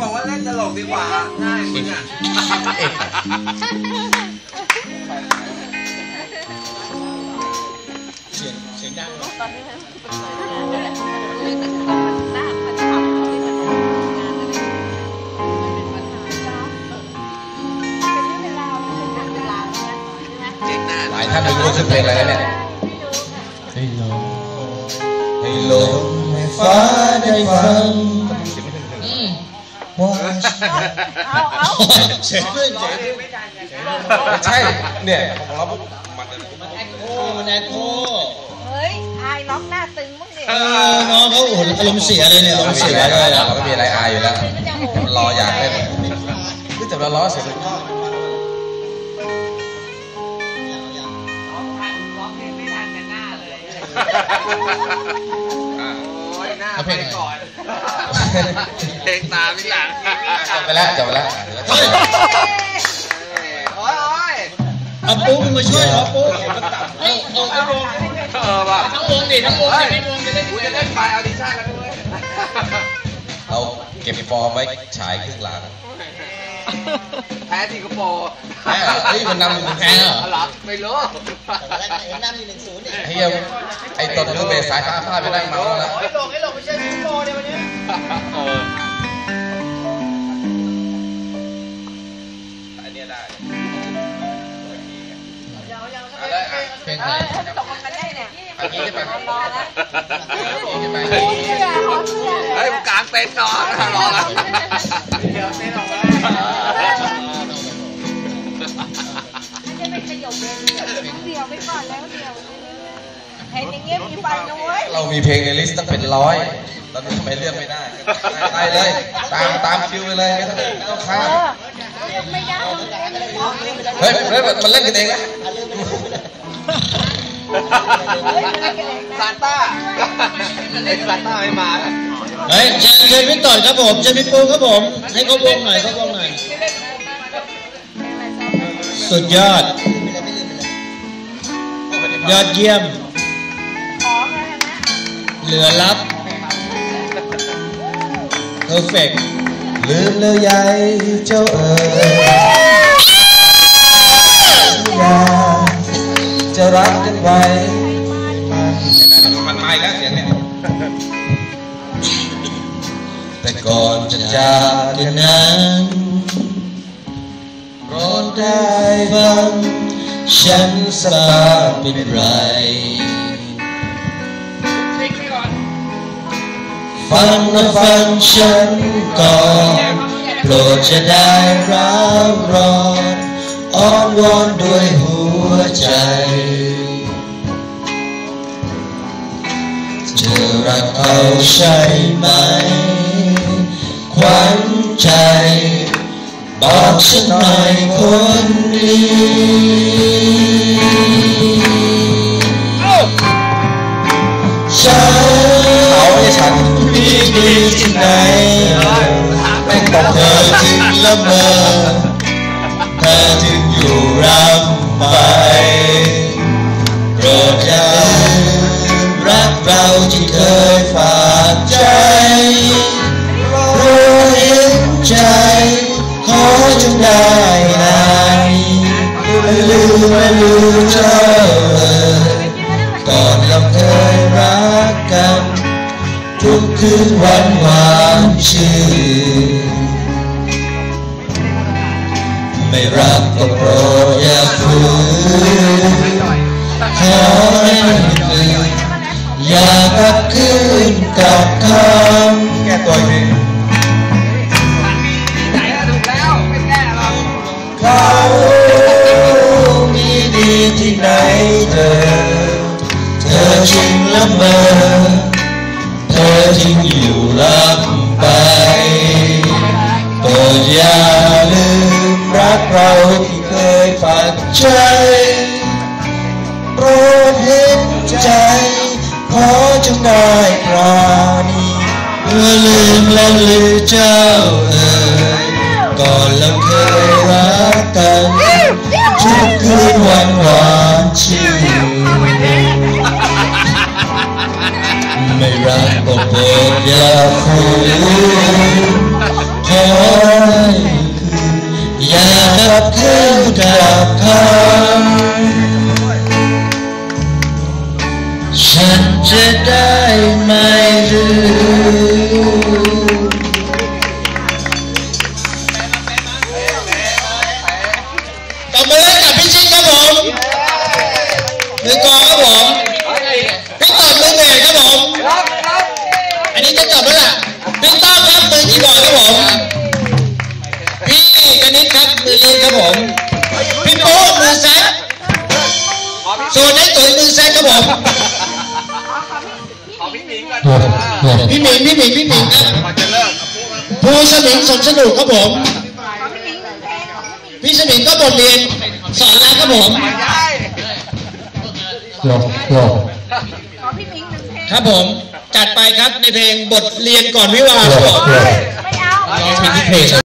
บอกว่าเล่นตลกดีกว่าง่ายมึงอะเสียงเสียงดังตอนนี้มันเป็นปัญหามันหน้ามันทำเขาที่มันทำงานอะไรมันเป็นปัญหาเป็นเรื่องเป็นราวเป็นเรื่องเป็นราวใช่ไหมเจ๊งหน้าหลายท่านไม่รู้ชื่อเพลงอะไรแล้วเนี่ยให้ลงให้ลงให้ฟ้าได้ฟังว่า เอาเอาเสียงขึ้นเสียงขึ้นไม่ใช่เนี่ยของเราปุ๊บมันจะโอ้มันแอคโคเฮ้ยอายน้องหน้าตึงมั้งดิเออน้องเขาโอ้โหอารมณ์เสียเลยเนี่ยอารมณ์เสียเลยเราไม่มีอะไรอายอยู่แล้วมันรออยากเล่นคือแต่เราล้อเสียงร้องเพลงไม่ทันกันหน้าเลยอะโอ้ ยหน้าไปก่อนเพลงตามที่หลังจบไปแล้วจบไปแล้วเฮ้ยโอ้ยโอ้ยเอาปุ๊มึงมาช่วยเหรอปุ๊เฮ้ยเอาวงเออว่ะทั้งวงดิทั้งวงดิไม่วงจะได้กูจะเล่นไฟออดิชั่นแล้วด้วยเราเก็บฟอร์มไว้ฉายครึ่งหลัง แพ้สิงคโปร์แพ้เหรอเฮ้ยมันนำอยู่แพ้เหรอหรอไม่รู้นำอยู่หนึ่งศูนย์เนี่ยไอ้เหี้ยไอ้ตอนนู้นเบสสายฟ้าพลาดไปนั่งเมาแล้วไอ้หลงไอ้หลงไม่ใช่สิงคโปร์เนี่ยวันนี้เอออันเนี้ยได้เพลงเออะไรอตกลงกันได้เนี่ยอันนี้ใช่ไหมรอแล้วอันนี้ใช่ไหมเสื้อขอเสื้อเฮ้ยมึงกลางเต็นท์นอนรอแล้ว เดียวเห็นอย่างเงี้ยมีไฟนะเว้ยเรามีเพลงในลิสต์ตั้งเป็นร้อยตอนนี้ทำไมเลือกไม่ได้ไปเลย ตามตามคิวไปเลยไม่ต้องไม่ต้องข้ามเออเลือกไม่ได้เลือกไม่ได้เฮ้ยเฮ้ยมันเล่นกันเองนะซานต้าไอ้ซานต้าไม่มาเฮ้ยเชิญเชิญพี่ต่อยครับผมเชิญพี่ปูครับผม ให้เขาวงหน่อยเขาวงหน่อย สุดยอด ยอดเยี่ยมขอมานะเหลือลับ perfect ลืมแล้วยายเจ้าเอ๋ยย่าจะรักกันไว้มันมาอีกแล้วเสียงเนี่ยแต่ก่อนจะจากกันนั้นโปรดได้ฟัง ฉันสบายเป็นไร ฟังนะฟังฉันก่อนโปรดจะได้รับรองอ้อนวอนด้วยหัวใจจะรักเขาใช่ไหม ขวัญใจ บอกฉัน จงได้ไหนไม่ลืมไม่ลืมเจ้าเลยก่อนเราเคยรักกัน ทุกคืนวันหวานชื่นไม่รักก็โปรดอย่าฝืนขอให้คืนอย่ากลับคืนกับคแที่ไหนเธอ เธอจึงละเมอ เธอจึงอยู่ลับไปโปรดอย่าลืมรักเราที่เคยฝากใจโปรดเห็นใจ ขอจงได้ปราณีเมื่อลืมและลือเจ้าเอ่ยก่อนเราเคยรักกัน one want you. Mirambobobia fool. Joy. Yanapkuda. หรือกองครับผมพี่ตอบมือเหนครับผม อันนี้จะจบแล้วล่ะพี่ต้อมครับมือคีย์บอร์ดครับผม พี่กนิษครับมือเลีดครับผม พี่โป้มือแซกส่วนนั้นตุ๋ยมือแซกครับผม พี่หมิงพี่หมิงพี่หมิงครับภูสมิงสนสนุกครับผม พี่สมิงก็บทเรียนสอนแล้วครับผม หลบหลบขอพี่หมิงหนึ่งเพลงครับผมจัดไปครับในเพลงบทเรียนก่อนวิวาห์ครับผมไม่เอาร้องเพลงที่เพลง